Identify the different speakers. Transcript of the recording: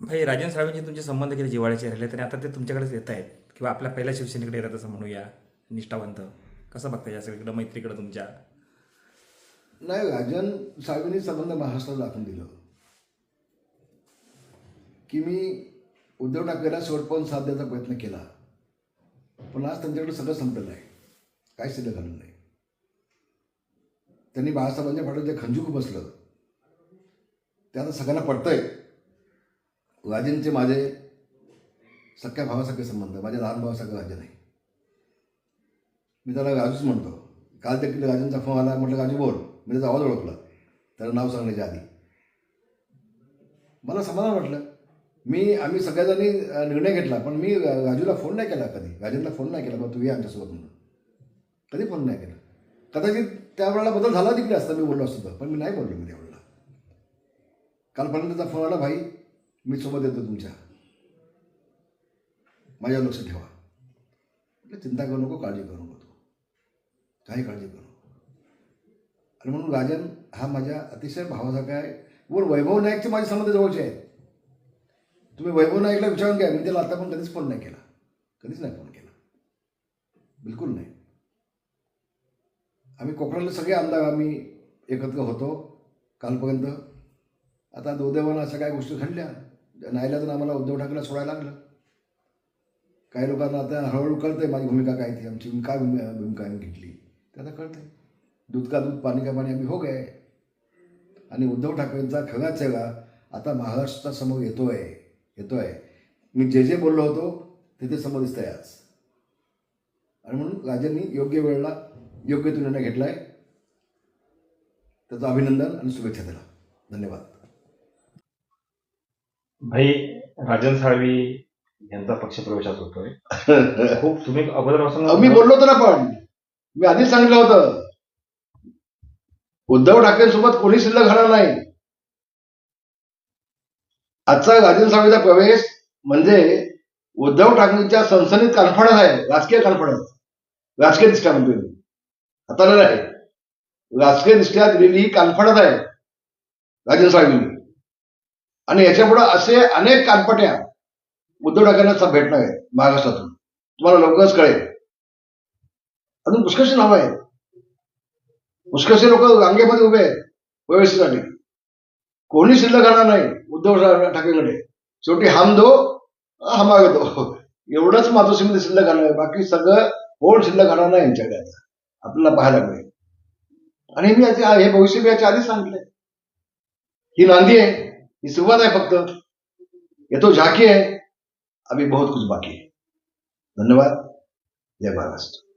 Speaker 1: भाई राजन साळवेंचे तुमचे संबंध किती जिवाळ्याचे राहिले? तरी आता ते तुमच्याकडेच येत आहेत. किंवा आपल्या पहिल्या शिवसेनेकडे येतात असं म्हणूया निष्ठावंत. कसं बघता या सगळीकडं मैत्रीकडं तुमच्या?
Speaker 2: नाही राजन साहेबांनी संबंध महाराष्ट्राला दाखवून दिलं. की मी उद्धव ठाकरेला शेवटपर्यंत साथ द्यायचा प्रयत्न केला. पण आज त्यांच्याकडे सगळं संपलेलं आहे. काय सिद्ध घालून नाही. त्यांनी बाळासाहेबांच्या पाठीवर जे खंजूक बसलं. ते आता सगळ्यांना पडतंय राजेंचे माझे सख्या भावासारखे संबंध माझ्या लहान भावासारखं राजन आहे मी त्याला राजूच म्हणतो. काल देखील राजनचा फोन आला म्हटलं राजू बोल मी त्याचा आवाज ओळखला. त्याला नाव सांगण्याच्या आधी. मला समाधान वाटलं. मी आम्ही सगळ्याजणी निर्णय घेतला पण मी राजूला फोन नाही केला कधी. राजनला फोन नाही केला बा तू ये आमच्यासोबत म्हणून. कधी फोन नाही केला. कदाचित त्यावेळेला बदल झाला तिकडे असता मी बोललो असतो. पण मी नाही बोललो मी त्यावेळेला कालपर्यंत फोन आला भाई मी सोबत येतो तुमच्या. माझ्या लक्ष ठेवा. म्हटलं चिंता करू नको काळजी करू नको तू. काही काळजी करू नको. आणि म्हणून राजन हा माझ्या अतिशय भावासारखा आहे. वर वैभव नाईकचे माझे संबंध जवळचे आहेत तुम्ही वैभव नाईकला विचारून घ्या. मी त्याला आता पण कधीच फोन नाही केला. कधीच नाही फोन केला. बिलकुल नाही. आम्ही कोकणातले सगळे आमदार आम्ही एकत्र होतो कालपर्यंत. आता दुर्दैवानं अशा काही गोष्टी घडल्या. नाईलाजून आम्हाला उद्धव ठाकरेला सोडायला लागलं. काही लोकांना आता हळूहळू कळतंय माझी भूमिका काय ती आमची काय भूमिका भूमिका आम्ही घेतली. ते आता कळतंय. दूध का दूध पाणी का पाणी आम्ही हो गए. आणि उद्धव ठाकरेंचा खरा चेहरा आता महाराष्ट्रासमोर येतोय येतोय. मी जे जे बोललो होतो ते ते समोर दिसतंय आज. आणि म्हणून राजांनी योग्य वेळेला योग्य तो निर्णय आहे त्याचं अभिनंदन आणि शुभेच्छा दिला धन्यवाद.
Speaker 3: भाई राजन साळवी यांचा पक्षप्रवेशात होतोय. खूप तुम्ही अगोदरपासून
Speaker 2: अहो, मी बोललो होतो ना पण. मी आधीच सांगितलं होतं. उद्धव ठाकरेंसोबत कोणी शिल्लक राहणार नाही. आजचा राजन साळवीचा प्रवेश म्हणजे उद्धव ठाकरेंच्या सनसनीत कॉन्फिडन्स आहे राजकीय कॉन्फिडन्स राजकीय दृष्ट्या म्हणतोय आता नाही राजकीय दृष्ट्या दिलेली ही कॉन्फिडन्स आहे राजन साळवींनी आणि याच्यापुढे असे अनेक कानपट्या उद्धव ठाकरेंना भेटणार आहेत महाराष्ट्रातून. तुम्हाला लवकरच कळेल. अजून पुष्कळशी नावं आहेत. पुष्कळशी लोक रांगेमध्ये उभे आहेत प्रवेशासाठी कोणी शिल्लक राहणार नाही उद्धव ठाकरेकडे. शेवटी हम दो हमारे दो. एवढंच मातोश्रीमध्ये शिल्लक राहणार आहे. बाकी सगळं कोण शिल्लक राहणार नाही यांच्याकडे आता. आपल्याला पाहायला मिळेल. आणि मी याच्या हे भविष्य मी याच्या आधीच सांगितलंय. ही नांदी आहे. ही सुरुवात आहे फक्त। येतो झाकी आहे अभी बहुत कुछ बाकी है। धन्यवाद। जय महाराष्ट्र।